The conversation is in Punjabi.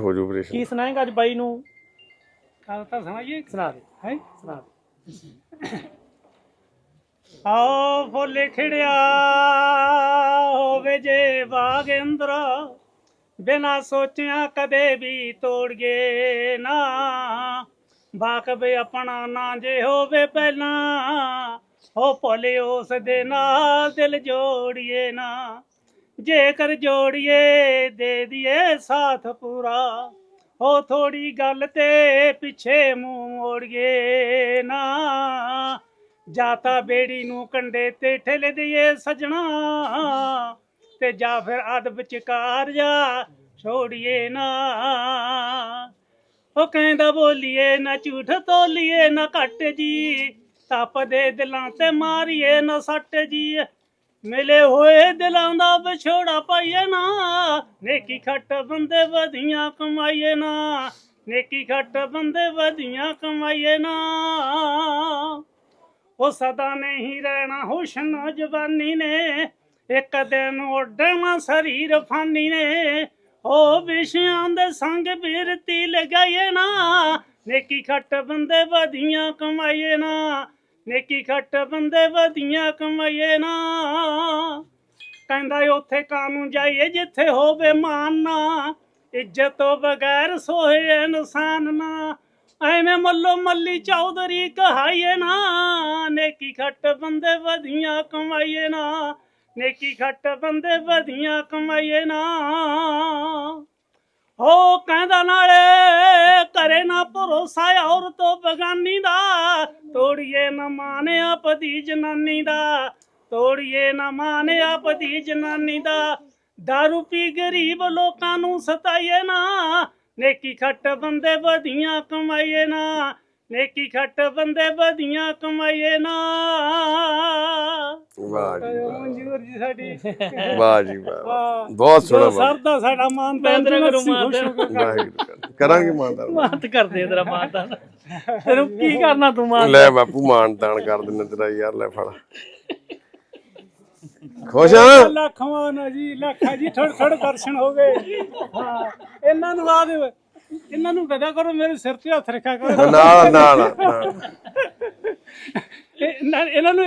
ਹੋ ਜੂ ਆਪਰੇਸ਼ਨ ਕੀ ਸੁਣਾਏਗਾ ਅੱਜ ਬਾਈ ਨੂੰ? ਕੱਲ ਤਾਂ ਸੁਣਾਈਏ। ਸੁਣਾ ਦੇ। ਹੈ? ਸੁਣਾ ਦੇ। ਆਓ ਫੁੱਲ ਖਿੜਿਆ ਹੋਵੇ ਜੇ ਬਾਗ ਅੰਦਰ ਬਿਨਾ ਸੋਚਿਆ ਕਦੇ ਵੀ ਤੋੜੀਏ ਨਾ। ਬਾਕਬੇ ਆਪਣਾ ਨਾ ਜੇ ਹੋਵੇ ਪਹਿਲਾਂ ਹੋ ਭੋਲੇ ਉਸ ਦੇ ਨਾਲ ਦਿਲ ਜੋੜੀਏ ਨਾ। ਜੇਕਰ ਜੋੜੀਏ ਦੇ ਦੀਏ ਸਾਥ ਪੂਰਾ, ਹੋ ਥੋੜੀ ਗੱਲ ਤੇ ਪਿੱਛੇ ਮੂੰਹ ਮੋੜੀਏ ਨਾ। ਜਾਤਾ ਬੇੜੀ ਨੂੰ ਕੰਡੇ ਤੇ ਠੇਲੇ ਦਈਏ ਸਜਣਾ, ਤੇ ਜਾ ਫਿਰ ਅਦਬ ਚਕਾਰ ਜਾ ਛੋੜੀਏ ਨਾ। ਉਹ ਕਹਿੰਦਾ ਬੋਲੀਏ ਨਾ ਝੂਠ ਤੋਲੀਏ ਨਾ ਘੱਟ ਜੀ ਤਪਦੇ ਦਿਲਾਂ ਤੇ ਮਾਰੀਏ ਨਾ ਸੱਟ ਜੀ। ਮਿਲੇ ਹੋਏ ਦਿਲਾਂ ਦਾ ਵਿਛੋੜਾ ਪਾਈਏ ਨਾ। ਨੇਕੀ ਖੱਟ ਬੰਦੇ ਵਧੀਆਂ ਕਮਾਈਏ ਨਾ। ਨੇਕੀ ਖੱਟ ਬੰਦੇ ਵਧੀਆਂ ਕਮਾਈਏ ਨਾ। ਉਹ ਸਦਾ ਨਹੀਂ ਰਹਿਣਾ ਹੁਸ਼ਨ ਜਵਾਨੀ ਨੇ। ਇੱਕ ਦਿਨ ਉੱਡਣਾ ਸਰੀਰ ਫਾਨੀ ਨੇ। ਉਹ ਵਿਸ਼ਿਆਂ ਦੇ ਸੰਗ ਬਿਰਤੀ ਲਗਾਈਏ ਨਾ। ਨੇਕੀ ਖੱਟ ਬੰਦੇ ਵਧੀਆਂ ਕਮਾਈਏ ਨਾ। ਨੇਕੀ ਖੱਟ ਬੰਦੇ ਵਧੀਆਂ ਕਮਾਈਏ ਨਾ। ਕਹਿੰਦਾ ਉੱਥੇ ਕਾਨੂੰ ਜਾਈਏ, ਜਿੱਥੇ ਹੋਵੇ ਮਾਨ ਨਾ। ਇੱਜ਼ਤ ਤੋਂ ਬਗੈਰ ਸੋਹੇ ਇਨਸਾਨ ਨਾ। ਐਵੇਂ ਮੱਲੋ ਮੱਲੀ ਚੌਧਰੀ ਕਹਾਈਏ ਨਾ। ਨੇਕੀ ਖੱਟ ਬੰਦੇ ਵਧੀਆਂ ਕਮਾਈਏ ਨਾ। ਨੇਕੀ ਖੱਟ ਬੰਦੇ ਵਧੀਆਂ ਕਮਾਈਏ ਨਾ। ਹੋ ਕਹਿੰਦਾ ਨਾ ਭਰੋਸਾ ਔਰ ਤੋਂ ਬਗਾਨੀ ਦਾ। ਤੋੜੀਏ ਨਾ ਮਾਨਿਆ ਪਤੀ ਜਨਾਨੀ ਦਾ। ਤੋੜੀਏ ਨਾ ਮਾਨਿਆ ਪਤੀ ਜਨਾਨੀ ਦਾ। ਦਾਰੂ ਪੀ ਗਰੀਬ ਲੋਕਾਂ ਨੂੰ ਸਤਾਈਏ ਨਾ। ਨੇਕੀ ਖੱਟ ਬੰਦੇ ਵਧੀਆਂ ਕਮਾਈਏ ਨਾ। ਨੇਕੀ ਖੱਟ ਬੰਦੇ ਵਧੀਆਂ ਕਮਾਈਏ ਨਾ। ਵਾਹ ਜੀ ਵਾਹ। ਮਨਜੂਰ ਜੀ ਸਾਡੀ। ਵਾਹ ਜੀ ਵਾਹ। ਵਾਹ। ਬਹੁਤ ਸੋਹਣਾ ਜੋ ਦਾ ਸਾਡਾ ਮਾਨ ਪੈਂਦਰਾ ਕਰੋ ਮਾਨ ਦਾ। ਵਾਹਿਗੁਰੂ ਕਰ- ਕਰਾਂਗੇ ਮਾਨਦਾਨ। ਮਾਤ ਕਰਦੇ ਤੇਰਾ ਮਾਤਾ ਤੈਨੂੰ ਕੀ ਕਰਨਾ ਤੂੰ ਮਾਤ ਲੈ ਬਾਪੂ ਮਾਨਦਾਨ ਕਰ ਦਿੰਨੇ ਤੇਰਾ ਯਾਰ ਲੈ ਫੜ। ਖੁਸ਼ ਆ? ਲੱਖਾਂ ਨਾ ਜੀ ਲੱਖਾਂ ਜੀ ਥੋੜੇ ਥੋੜੇ ਦਰਸ਼ਨ ਹੋ ਗਏ। ਹਾਂ ਇਹਨਾਂ ਨੂੰ ਬਾਅਦ ਇਹਨਾਂ ਨੂੰ ਕਦਾ ਕਰੋ ਮੇਰੇ ਸਿਰ ਤੇ ਹੱਥ ਰੱਖਿਆ ਕਰੋ। ਨਾਲ ਨਾਲ ਇਹ- ਇਹਨਾਂ ਇਹਨਾਂ ਨੂੰ